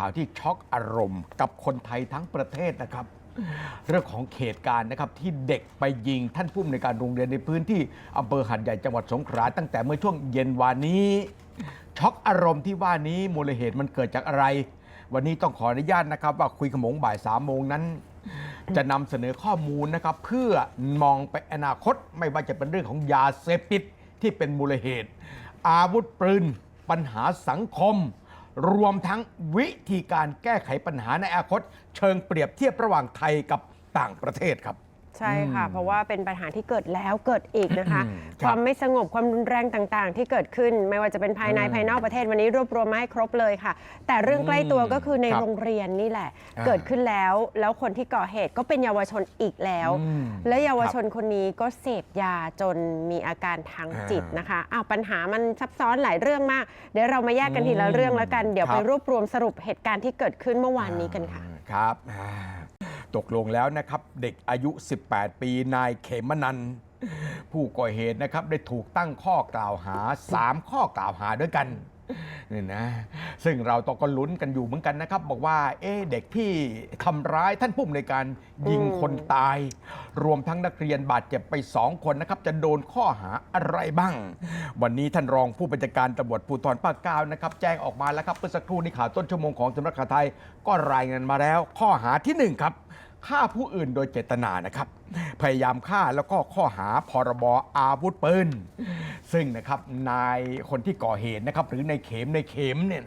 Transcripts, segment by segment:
ข่าวที่ช็อกอารมณ์ กับคนไทยทั้งประเทศนะครับ เรื่องของเหตุการณ์นะครับที่เด็กไปยิงท่านผู้อำนวยการโรงเรียนในพื้นที่อำเภอหัดใหญ่จังหวัดสงขลาตั้งแต่เมื่อช่วงเย็นวานนี้ ช็อกอารมณ์ที่ว่านี้มูลเหตุมันเกิดจากอะไร วันนี้ต้องขออนุญาตนะครับ ว่าคุยขมงบ่ายสามโมงนั้น จะนำเสนอข้อมูลนะครับ เพื่อมองไปอนาคตไม่ว่าจะเป็นเรื่องของยาเสพติดที่เป็นมูลเหตุ อาวุธปืนปัญหาสังคม รวมทั้งวิธีการแก้ไขปัญหาในอนาคต เชิงเปรียบเทียบระหว่างไทยกับต่างประเทศครับ ใช่ค่ะ เพราะว่าเป็นปัญหาที่เกิดแล้วเกิดอีกนะคะอืมครับความไม่สงบความรุนแรงต่างๆ ที่เกิดขึ้น ไม่ว่าจะเป็นภายในอืมภายนอกประเทศวันนี้รวบรวมมาให้ครบเลยค่ะ แต่เรื่องใกล้ตัวก็คือในครับโรงเรียนนี่แหละ อ่าเกิดขึ้นแล้ว แล้วคนที่ก่อเหตุก็เป็นเยาวชนอีกแล้ว อืมและเยาวชนคนนี้ก็เสพยาจนมีอาการทางจิตอ่านนะคะอ้าวปัญหามันซับซ้อนหลายเรื่องมาก เดี๋ยวเรามาแยกกันทีละเรื่องแล้วกันเดี๋ยวครับไปรวบรวมสรุปเหตุการณ์ที่เกิดขึ้นเมื่อวานนี้กันค่ะ ครับอ่า ตกลงแล้วนะครับเด็กอายุ 18 ปีนายเขมนันผู้ก่อเหตุนะครับได้ถูกตั้งข้อกล่าวหา 3 ข้อกล่าวหาด้วยกัน นี่นะซึ่งเราต้องก็ลุ้นกันอยู่เหมือนกันนะครับ บอกว่า เอ๊ะเด็กที่ทำร้ายท่านผู้อำนวยการยิงคนตาย รวมทั้งนักเรียนบาดเจ็บไป 2 คนนะครับ จะโดนข้อหาอะไรบ้าง วันนี้ท่านรองผู้บัญชาการตำรวจภูธรภาคเก้านะครับแจ้งออกมาแล้วครับเมื่อสักครู่นี้ข่าวต้นชั่วโมงของสำนักข่าวไทยก็รายงานมาแล้ว ข้อหาที่หนึ่งครับ ฆ่าผู้อื่นโดยเจตนานะครับ พยายามฆ่าแล้วก็ข้อหาพรบอาวุธปืนซึ่งนะครับนายคนที่ก่อเหตุนะครับ หรือในายเข็มในายเข็มเนี่ย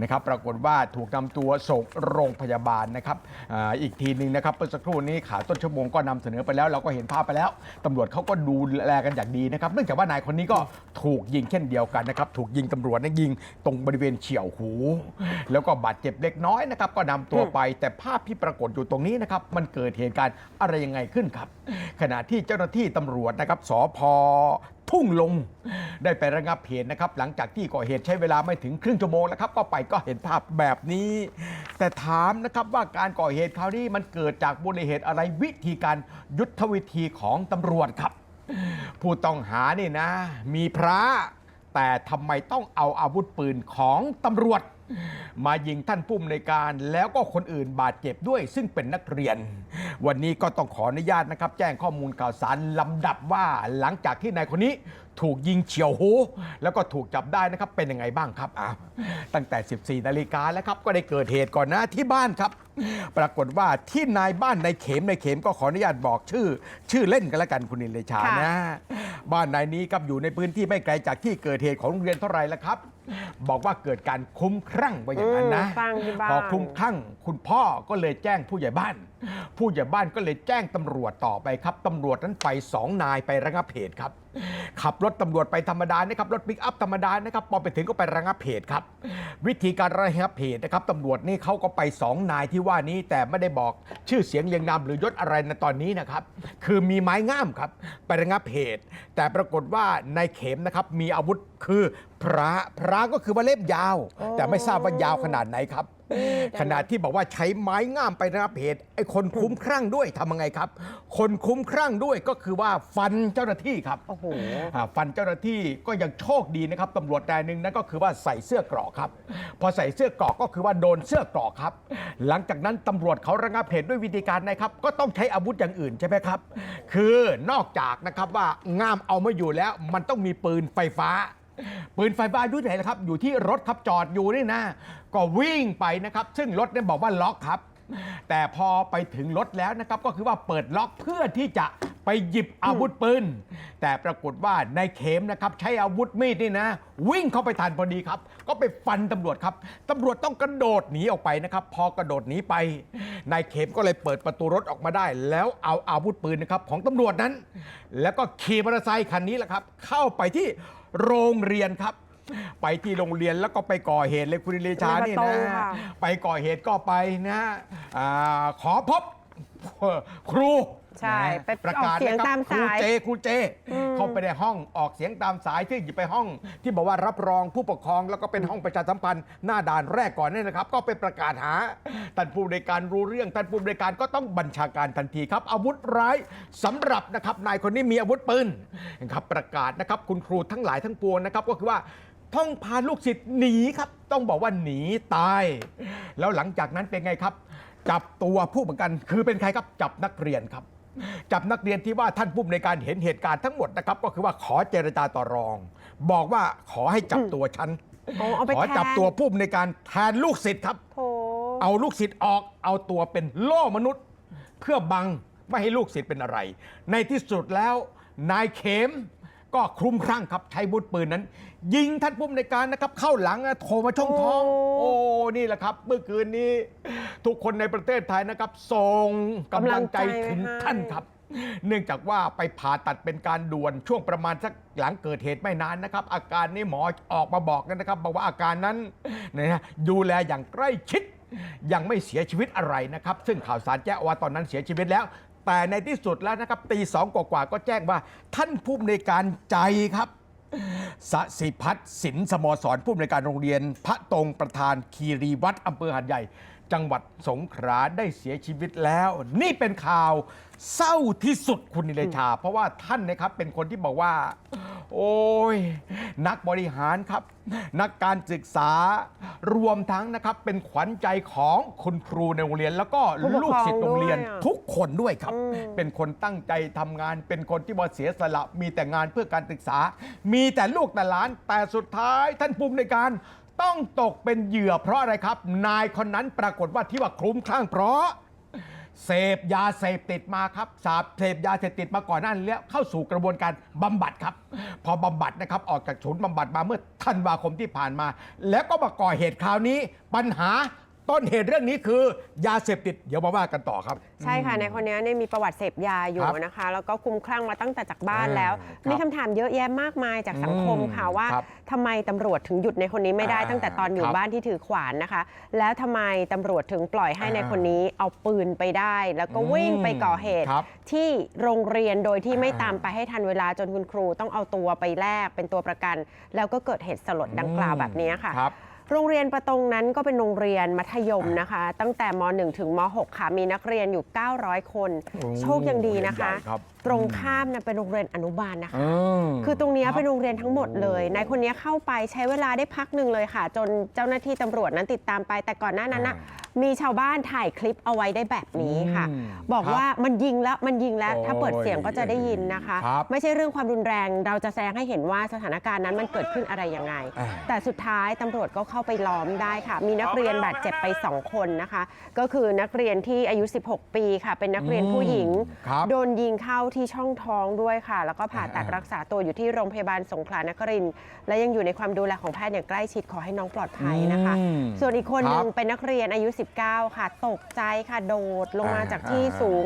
นะครับปรากฏว่าถูกนำตัวส่งโรงพยาบาลนะครับอาอีกทีหนึ่งนะครับเมื่อสักครู่นี้ข่าวต้นชั่วโมงก็นำเสนอไปแล้ว เราก็เห็นภาพไปแล้วตำรวจเขาก็ดูแลกันอย่างดีนะครับเนื่องจากว่านายคนนี้ก็ถูกยิงเช่นเดียวกันนะครับถูกยิงตำรวจนะยิงตรงบริเวณเฉียวหู แล้วก็บาดเจ็บเล็กน้อยนะครับก็นำตัวไป แต่ภาพที่ปรากฏอยู่ตรงนี้นะครับมันเกิดเหตุการณ์อะไรยังไงขึ้นครับ ขณะที่เจ้าหน้าที่ตำรวจนะครับสพ ทุ่งลง ได้ไประงับเหตุนะครับ หลังจากที่ก่อเหตุใช้เวลาไม่ถึงครึ่งชั่วโมงแล้วครับ ก็ไปก็เห็นภาพแบบนี้ แต่ถามนะครับว่าการก่อเหตุคราวนี้มันเกิดจากมูลเหตุอะไรวิธีการยุทธวิธีของตำรวจครับ ผู้ต้องหานี่นะ มีพระ แต่ทำไมต้องเอาอาวุธปืนของตำรวจมายิงท่านผู้อำนวยการแล้วก็คนอื่นบาดเจ็บด้วยซึ่งเป็นนักเรียน วันนี้ก็ต้องขออนุญาตนะครับ แจ้งข้อมูลข่าวสารลำดับว่าหลังจากที่นายคนนี้ถูกยิงเฉียวหู แล้วก็ถูกจับได้นะครับเป็นยังไงบ้างครับอ้าวตั้งแต่ 14 นาฬิกาแล้วครับ ก็ได้เกิดเหตุก่อนนะที่บ้านครับ ปรากฏว่าที่นายบ้านนายเข็มนายเข็มก็ขออนุญาตบอกชื่อ ชื่อเล่นกันแล้วกันคุณนิเลชาค่ะนะ บ้านนายนี้ครับอยู่ในพื้นที่ไม่ไกลจากที่เกิดเหตุของโรงเรียนเท่าไหร่แล้วครับ บอกว่าเกิดการคลุ้มคลั่งว่าอย่างนั้นนะ อืมสร้างที่บ้าน พอคลุ้มคลั่งคุณพ่อก็เลยแจ้งผู้ใหญ่บ้าน ผู้ใหญ่บ้านก็เลยแจ้งตำรวจต่อไปครับตำรวจนั้นไปสองนายไประงับเหตุครับ ขับรถตำรวจไปธรรมดานะครับรถปิกอัพธรรมดานะครับพอไปถึงก็ไประงับเหตุครับ วิธีการระงับเหตุนะครับตำรวจนี่เขาก็ไปสองนายที่ว่านี้แต่ไม่ได้บอกชื่อเสียงเรียงนามหรือยศอะไรในตอนนี้นะครับคือมีไม้งามครับ ไประงับเหตุ แต่ปรากฏว่านายเข็มนะครับมีอาวุธคือพระพระก็คือว่าเล่มยาว แต่ไม่ทราบว่ายาวขนาดไหนครับ ขณะที่บอกว่าใช้ไม้งามไประงับเหตุไอ้คนคุ้มครั่งด้วยทำยังไงครับ คนคุ้มครั่งด้วยก็คือว่าฟันเจ้าหน้าที่ครับโอ้โหอ่าฟันเจ้าหน้าที่ก็ยังโชคดีนะครับตำรวจนายหนึ่งนั่นก็คือว่าใส่เสื้อเกราะครับ พอใส่เสื้อเกราะก็คือว่าโดนเสื้อเกราะครับ หลังจากนั้นตำรวจเขาระงับเหตุด้วยวิธีการนะครับ ก็ต้องใช้อาวุธอย่างอื่นใช่ไหมครับ คือนอกจากนะครับว่าง่ามเอาไม่อยู่แล้วมันต้องมีปืนไฟฟ้า ปืนไฟฟ้าอยู่ไหนล่ะครับ อยู่ที่รถครับจอดอยู่นี่นะ ก็วิ่งไปนะครับ ซึ่งรถเนี่ยบอกว่าล็อกครับ แต่พอไปถึงรถแล้วนะครับ ก็คือว่าเปิดล็อกเพื่อที่จะไปหยิบอาวุธปืน แต่ปรากฏว่านายเข็มนะครับ ใช้อาวุธมีดนี่นะ วิ่งเข้าไปทันพอดีครับ ก็ไปฟันตำรวจครับตำรวจต้องกระโดดหนีออกไปนะครับ พอกระโดดหนีไปนายเข็มก็เลยเปิดประตูรถออกมาได้ แล้วเอาอาวุธปืนนะครับของตำรวจนั้น แล้วก็ขี่มอเตอร์ไซค์คันนี้แหละครับ เข้าไปที่ โรงเรียนครับ ไปที่โรงเรียนแล้วก็ไปก่อเหตุเลยคุณเลชานี่ในประตูนะค่ะไปก่อเหตุก็ไปนะอาขอพบครู ใช่นะไปประกาศออกเสียงนะครับตามครูสายเจครูเจเข้าไปในห้องออกเสียงตามสายที่อยู่ไปห้อง ที่บอกว่ารับรองผู้ปกครองแล้วก็เป็นห้องประชาสัมพันธ์หน้าด่านแรกก่อนเนี่ยนะครับ ก็ไปประกาศหาท่านผู้บริการรู้เรื่องท่านผู้บริการก็ต้องบัญชาการทันทีครับ อาวุธร้ายสำหรับนะครับนายคนนี้มีอาวุธปืนนะครับประกาศนะครับคุณครูทั้งหลายทั้งปวงนะครับก็คือว่า ต้องพาลูกศิษย์หนีครับ ต้องบอกว่าหนีตาย แล้วหลังจากนั้นเป็นไงครับ จับตัวผู้ประกันคือเป็นใครครับจับนักเรียนครับ จับนักเรียนที่ว่าท่านผู้ในวยการเห็นเหตุการณ์ทั้งหมดนะครับ ก็คือว่าขอเจรจาต่อรอง บอกว่าขอให้จับตัวฉันอ๋อเอาไปขอจับแทนตัวผู้ในวยการแทนลูกศิษย์ครับ โถเอาลูกศิษย์ออกเอาตัวเป็นโล่มนุษย์ เพื่อบังไม่ให้ลูกศิษย์เป็นอะไร ในที่สุดแล้วนายเข็ม ก็คลุ้มคลั่งครับใช้บุตรปืนนั้น ยิงท่านผู้ในวยการนะครับ เข้าหลังนะโถมาช่องท้อง โอ้ นี่แหละครับ เมื่อคืนนี้ ทุกคนในประเทศไทยนะครับส่งกำลังใจถึงท่านครับ เนื่องจากว่าไปผ่าตัดเป็นการด่วนช่วงประมาณสักหลังเกิดเหตุไม่นานนะครับ อาการนี้หมอออกมาบอกกันนะครับ บอกว่าอาการนั้นนะฮะดูแลอย่างใกล้ชิดยังไม่เสียชีวิตอะไรนะครับ ซึ่งข่าวสารแจ้งว่าตอนนั้นเสียชีวิตแล้ว แต่ในที่สุดแล้วนะครับตีสองกว่าๆก็แจ้งว่า ท่านผู้ในวยการใจครับสสิพัฒน์สินสมสรผู้อำนวยการโรงเรียน พระตรงประธานคีรีวัดอำเภอหัดใหญ่ จังหวัดสงขลาได้เสียชีวิตแล้ว นี่เป็นข่าวเศร้าที่สุดคุณนิเลชา เพราะว่าท่านนะครับเป็นคนที่บอกว่า โอ้ย นักบริหารครับ นักการศึกษารวมทั้งนะครับ เป็นขวัญใจของคุณครูในโรงเรียน แล้วก็ผู้ปกลูกครองศิษย์โรงเรียนด้วยอะทุกคนด้วยครับอืมเป็นคนตั้งใจทำงาน เป็นคนที่ว่าเสียสละมีแต่งานเพื่อการศึกษา มีแต่ลูกแต่หลานแต่สุดท้ายท่านภูมิในการ ต้องตกเป็นเหยื่อเพราะอะไรครับ นายคนนั้นปรากฏว่าที่ว่าคลุ้มคลั่งเพราะ เสพยาเสพติดมาครับสาบเสพยาเสพติดมาก่อนหน้านี้แล้วเข้าสู่กระบวนการบำบัดครับ พอบำบัดนะครับออกจากศูนย์บำบัดมาเมื่อธันวาคมที่ผ่านมา แล้วก็มาก่อเหตุคราวนี้ปัญหา ต้นเหตุเรื่องนี้คือยาเสพติด เดี๋ยวมาว่ากันต่อครับ ใช่ค่ะในคนนี้เนี่ยมีประวัติเสพยาอยู่ครับนะคะ แล้วก็คลุ้มคลั่งมาตั้งแต่จากบ้านอ่าแล้ว ครับมีคำถามเยอะแยะมากมายจากสังคมอืมค่ะว่าครับทำไมตำรวจถึงหยุดในคนนี้ไม่ได้อ่าตั้งแต่ตอนอยู่ครับบ้านที่ถือขวานนะคะ แล้วทำไมตำรวจถึงปล่อยให้อ่าในคนนี้เอาปืนไปได้ แล้วก็วิ่งไปก่อเหตุ ครับ ที่โรงเรียนโดยที่ไม่อ่าตามไปให้ทันเวลาจนคุณครูต้องเอาตัวไปแลกเป็นตัวประกัน แล้วก็เกิดเหตุสลดดังกล่าวแบบนี้ค่ะ ครับ โรงเรียนประตงนั้นก็เป็นโรงเรียนมัธยมนะคะ ตั้งแต่ม .1 ถึงม .6 ค่ะ มีนักเรียนอยู่ 900 คนโอ้โชคยังดีนะคะโรงเรียนใหญ่ครับ ตรงข้ามนะเป็นโรงเรียนอนุบาลนะคะมคือตรงเนี้ยครับเป็นโรงเรียนทั้งหมดเลย นายคนเนี้ยเข้าไปใช้เวลาได้พักหนึ่งเลยค่ะ จนเจ้าหน้าที่ตำรวจนั้นติดตามไป แต่ก่อนหน้านั้นน่ะอ่ มีชาวบ้านถ่ายคลิปเอาไว้ได้แบบนี้ค่ะ อืมบอกครับว่ามันยิงแล้วมันยิงแล้ว ถ้าเปิดโอ้ยเสียงก็จะได้ยินนะคะ ครับไม่ใช่เรื่องความรุนแรงเราจะแสดงให้เห็นว่าสถานการณ์นั้นมันเกิดขึ้นอะไรยังไง อ่า แต่สุดท้ายตำรวจก็เข้าไปล้อมได้ค่ะ มีนักเรียนบาดเจ็บไป 2 คนนะคะ ก็คือนักเรียนที่อายุ 16 ปีค่ะ เป็นนักเรียนผู้หญิง ครับโดนยิงเข้าที่ช่องท้องด้วยค่ะ แล้วก็ผ่าตัดอ่ารักษาตัวอยู่ที่โรงพยาบาลสงขลานครินทร์และยังอยู่ในความดูแลของแพทย์อย่างใกล้ชิดขอให้น้องปลอดภัยนะคะ อืม ส่วนอีกคนหนึ่งครับเป็นนักเรียนอายุ19 ค่ะ ตกใจค่ะโดดลงมาอ่าจากที่สูง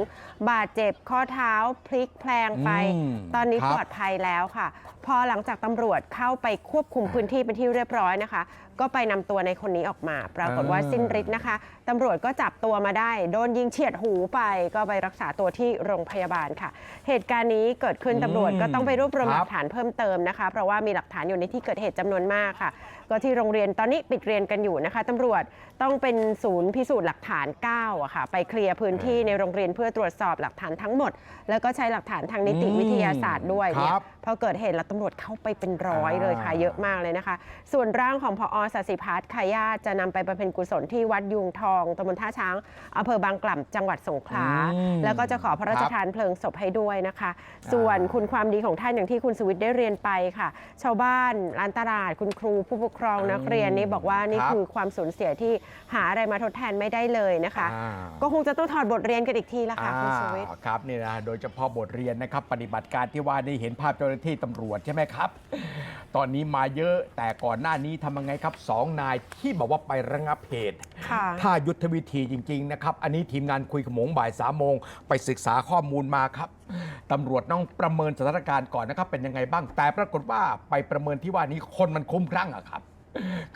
บาดเจ็บข้อเท้าพลิกแพลงไป อืมตอนนี้ครับ ปลอดภัยแล้วค่ะ พอหลังจากตำรวจเข้าไปควบคุมพื้นที่เป็นที่เรียบร้อยนะคะ ก็ไปนำตัวในคนนี้ออกมา ปรากฏว่าอ่าสิ้นฤทธิ์นะคะตำรวจก็จับตัวมาได้ โดนยิงเฉียดหูไป ก็ไปรักษาตัวที่โรงพยาบาลค่ะ เหตุการณ์นี้เกิดขึ้นอืมตำรวจก็ต้องไปรวบรวมคหรับลักฐานเพิ่มเติมนะคะ เพราะว่ามีหลักฐานอยู่ในที่เกิดเหตุจำนวนมากค่ะ ก็ที่โรงเรียนตอนนี้ปิดเรียนกันอยู่นะคะตำรวจต้องเป็นศูนย์พิสูจน์หลักฐาน9อะค่ะ ไปเคลียร์พื้นที่ในโรงเรียนเพื่อตรวจสอบหลักฐานทั้งหมด แล้วก็ใช้หลักฐานทางนิติวิทยาศาสตร์ด้วยคเนี่ยรับ พอเกิดเหตุแล้วตำรวจเข้าไปเป็นร้อยเลยค่ะอ่าเยอะมากเลยนะคะ ส่วนร่างของพอสสิพัฒน์ค่ะญาติจะนำไปบำเพ็ญกุศลที่วัดยุงทองตำบลท่าช้างอำเภอบางกล่ำจังหวัดสงขลา อืมแล้วก็จะขอพระราชครับทานเพลิงศพให้ด้วยนะคะ ส่วนคุณความดีของท่านอย่างที่คุณสุวิทย์ได้เรียนไปค่ะ ชาวบ้านร้านตลาดคุณครูผู้ปกครองนักเรียนนี่บอกว่านี่ครับ คือความสูญเสียที่หาอะไรมาทดแทนไม่ได้เลยนะคะ อ่า ก็คงจะต้องถอดบทเรียนกันอีกทีละค่ะคุณสุวิทย์ อ่าครับนี่นะโดยเฉพาะบทเรียนนะครับ ปฏิบัติการที่ว่านี่เห็นภาพเจ้าหน้าที่ตำรวจใช่ไหมครับ ตอนนี้มาเยอะแต่ก่อนหน้านี้ทำยังไงครับสองนายที่บอกว่าไประงับเหตุ ค่ะ ถ้ายุทธวิธีจริง ๆ นะครับ อันนี้ทีมงานคุยขโมงบ่ายสามโมง ไปศึกษาข้อมูลมาครับตำรวจต้องประเมินสถานการณ์ก่อนนะครับ เป็นยังไงบ้างแต่ปรากฏว่าไปประเมินที่ว่านี้คนมันคุ้มครั่งอะครับ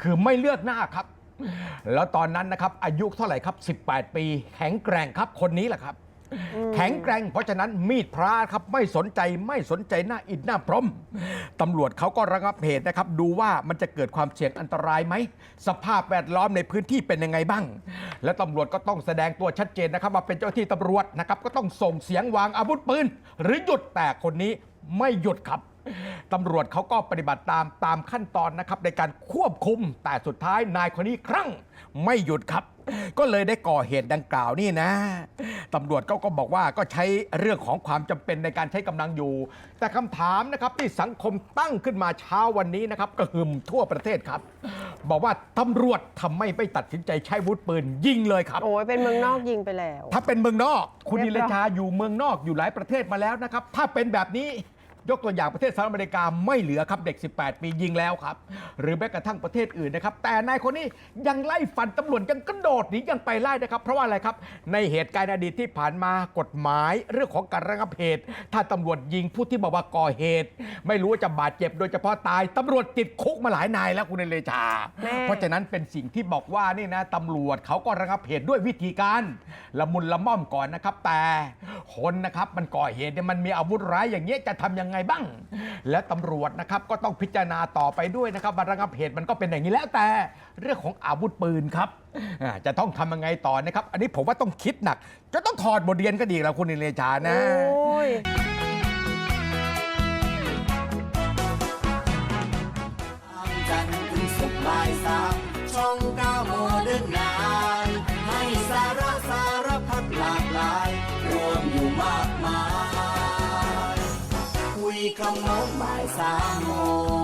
คือไม่เลือกหน้าครับ แล้วตอนนั้นนะครับอายุเท่าไหร่ครับ 18 ปี แข็งแกร่งครับคนนี้แหละครับ แข็งแกร่งเพราะฉะนั้นมีดพระครับไม่สนใจไม่สนใจหน้าอิดหน้าพรมตำรวจเขาก็ระงับเหตุนะครับ ดูว่ามันจะเกิดความเสี่ยงอันตรายไหม สภาพแวดล้อมในพื้นที่เป็นยังไงบ้าง และตำรวจก็ต้องแสดงตัวชัดเจนนะครับว่าเป็นเจ้าหน้าที่ตำรวจนะครับก็ต้องส่งเสียงวางอาวุธปืน หรือหยุดแต่คนนี้ไม่หยุดครับ ตำรวจเขาก็ปฏิบัติตามตามขั้นตอนนะครับ ในการควบคุมแต่สุดท้ายนายคนนี้ครั่งไม่หยุดครับ ก็เลยได้ก่อเหตุดังกล่าวนี่นะตำรวจก็ก็บอกว่าก็ใช้เรื่องของความจำเป็นในการใช้กำลังอยู่ แต่คำถามนะครับที่สังคมตั้งขึ้นมาเช้าวันนี้นะครับกระหึ่มทั่วประเทศครับ บอกว่าตำรวจทำไมไม่ตัดสินใจใช้อาวุธปืนยิงเลยครับ โอ้ยเป็นเมืองนอกยิงไปแล้ว ถ้าเป็นเมืองนอก คุณเรีนิยบเลร้อยชาอยู่เมืองนอกอยู่หลายประเทศมาแล้วนะครับ ถ้าเป็นแบบนี้ ยกตัวอย่างประเทศสหรัฐอเมริกาไม่เหลือครับเด็ก 18 ปียิงแล้วครับ หรือแม้กระทั่งประเทศอื่นนะครับ แต่นายคนนี้ยังไล่ฟันตำรวจยังกระโดดหนียังไปไล่นะครับ เพราะว่าอะไรครับ ในเหตุการณ์อดีตที่ผ่านมากฎหมายเรื่องของการระงับเหตุ ถ้าตำรวจยิงผู้ที่บอกว่าก่อเหตุ ไม่รู้ว่าจะบาดเจ็บโดยเฉพาะตายตำรวจติดคุกมาหลายนายแล้วคุณนิเลชาแม่เพราะฉะนั้นเป็นสิ่งที่บอกว่านี่นะตำรวจเขาก็ระงับเหตุด้วยวิธีการละมุนละม่อมก่อนนะครับแต่คนนะครับมันก่อเหตุเนี่ยมันมีอาวุธร้ายอย่างเงี้ยจะทำยังไงบ้าง และตำรวจนะครับก็ต้องพิจารณาต่อไปด้วยนะครับว่าระงับเหตุมันก็เป็นอย่างนี้แล้วแต่เรื่องของอาวุธปืนครับอ่าจะต้องทำยังไงต่อนะครับ อันนี้ผมว่าต้องคิดหนัก จะต้องถอดบทเรียนก็ดีแล้วคุณนิเลชานะ โอ้ยจันทร์ถึงศุกร์บ่ายสาม มายคุยขโมงบ่ายสามโมง